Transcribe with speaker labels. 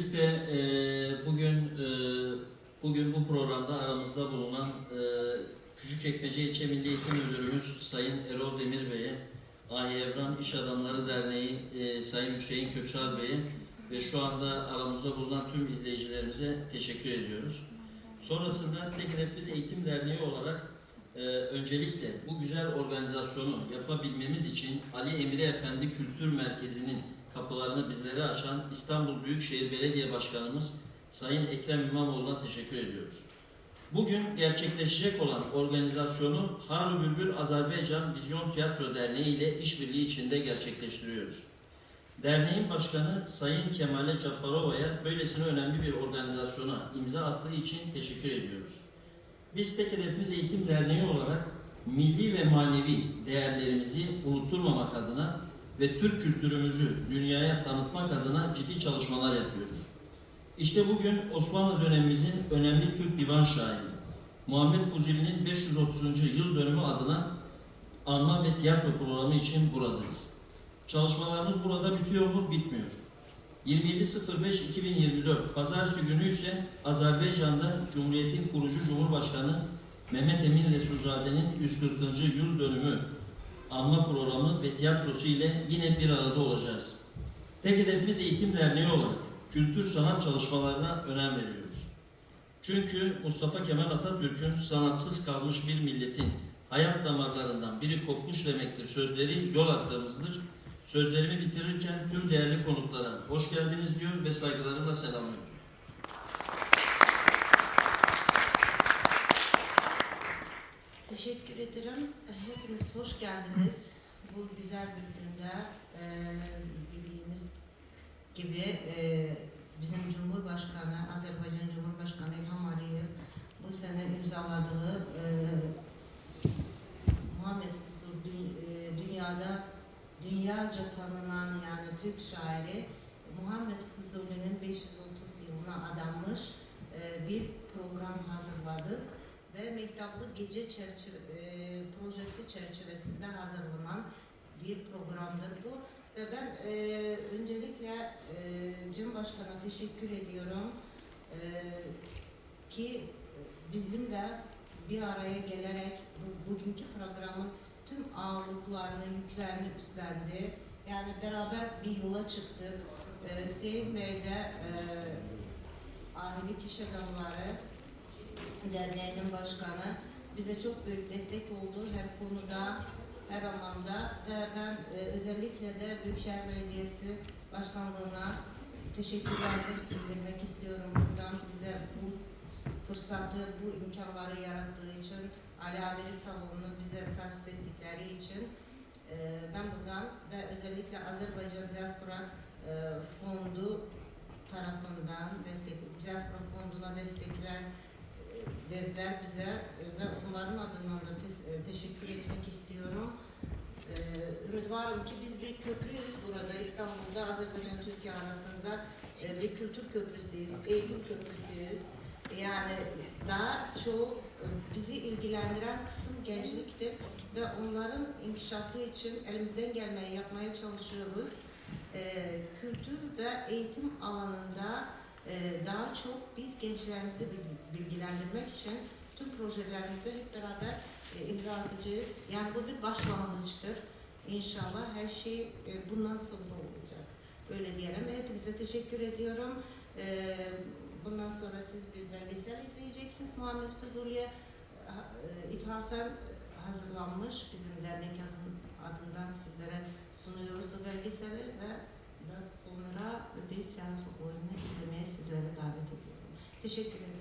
Speaker 1: Birlikte e, bugün e, bugün bu programda aramızda bulunan e, Küçükçekmece İlçe Milli Eğitim Müdürümüz Sayın Erol Demir Bey'e, Ahi Evran İş Adamları Derneği e, Sayın Hüseyin Köksal Bey'e ve şu anda aramızda bulunan tüm izleyicilerimize teşekkür ediyoruz. Sonrasında Tek Hedefimiz Eğitim Derneği olarak e, öncelikle bu güzel organizasyonu yapabilmemiz için Ali Emre Efendi Kültür Merkezi'nin kapılarını bizlere açan İstanbul Büyükşehir Belediye Başkanımız Sayın Ekrem İmamoğlu'na teşekkür ediyoruz. Bugün gerçekleşecek olan organizasyonu Harun Bülbül Azerbaycan Vizyon Tiyatro Derneği ile işbirliği içinde gerçekleştiriyoruz. Derneğin başkanı Sayın Kemale Cabbarova'ya böylesine önemli bir organizasyona imza attığı için teşekkür ediyoruz. Biz Tek Hedefimiz Eğitim Derneği olarak milli ve manevi değerlerimizi unutturmamak adına ve Türk kültürümüzü dünyaya tanıtmak adına ciddi çalışmalar yapıyoruz. İşte bugün Osmanlı dönemimizin önemli Türk divan şairi Muhammed Fuzuli'nin 530. yıl dönümü adına anma ve tiyatro programı için buradayız. Çalışmalarımız burada bitiyor mu? Bitmiyor. 27.05.2024 Pazartesi günü ise Azerbaycan'da Cumhuriyet'in kurucu Cumhurbaşkanı Mehmet Emin Resulzade'nin 140. yıl dönümü anma programı ve tiyatrosu ile yine bir arada olacağız. Tek hedefimiz Eğitim Derneği olarak kültür sanat çalışmalarına önem veriyoruz. Çünkü Mustafa Kemal Atatürk'ün sanatsız kalmış bir milletin hayat damarlarından biri kopmuş demektir sözleri yol hattımızdır. Sözlerimi bitirirken tüm değerli konuklara hoş geldiniz diyor ve saygılarımla selamlıyorum.
Speaker 2: Teşekkür ederim. Hepiniz hoş geldiniz. Bu güzel bir günde e, bildiğiniz gibi e, bizim Cumhurbaşkanı, Azerbaycan Cumhurbaşkanı İlham Aliyev bu sene imzaladığı e, Muhammed Fuzul e, dünyada dünyaca tanınan yani Türk şairi Muhammed Fuzuli'nin 530 yılına adanmış e, bir program hazırladık ve Mektaplı Gece çerçeve, e, projesi çerçevesinde hazırlanan bir programdır bu. Ve ben e, öncelikle e, Cem Başkan'a teşekkür ediyorum e, ki bizimle bir araya gelerek bu, bugünkü programın tüm ağırlıklarını, yüklerini üstlendi. Yani beraber bir yola çıktık. E, Hüseyin Bey de e, Ahilik İş Adamları Derneği'nin başkanı. Bize çok büyük destek oldu her konuda, her anlamda ve ben e, özellikle de Büyükşehir Belediyesi Başkanlığı'na teşekkürler bildirmek istiyorum buradan. Bize bu fırsatı, bu imkanları yarattığı için, Ali Abiri Salonu'nu bize tahsis ettikleri için e, ben buradan ve özellikle Azerbaycan Diaspora e, Fondu tarafından destek, Diaspora Fondu'na destekler verdiler bize e, ve onların adından da e, teşekkür etmek istiyorum. E, Ümit varım ki biz bir köprüyüz burada İstanbul'da Azerbaycan Türkiye arasında bir kültür köprüsüyüz, eğitim köprüsüyüz. Yani daha çok e, bizi ilgilendiren kısım gençliktir ve onların inkişafı için elimizden gelmeyi yapmaya çalışıyoruz. Kültür ve eğitim alanında ee, daha çok biz gençlerimizi bil- bilgilendirmek için tüm projelerimizi hep beraber e, imza atacağız. Yani bu bir başlangıçtır. İnşallah her şey e, bundan sonra olacak. Öyle diyelim. Hepinize teşekkür ediyorum. Ee, Bundan sonra siz bir belgesel izleyeceksiniz. Muhammed Fuzuli'ye e, ithafen hazırlanmış bizim dernek adından sizlere sunuyoruz belgeseli ve daha sonra bir tiyatro oyunu izlemeye sizleri davet ediyorum. Teşekkür ederim.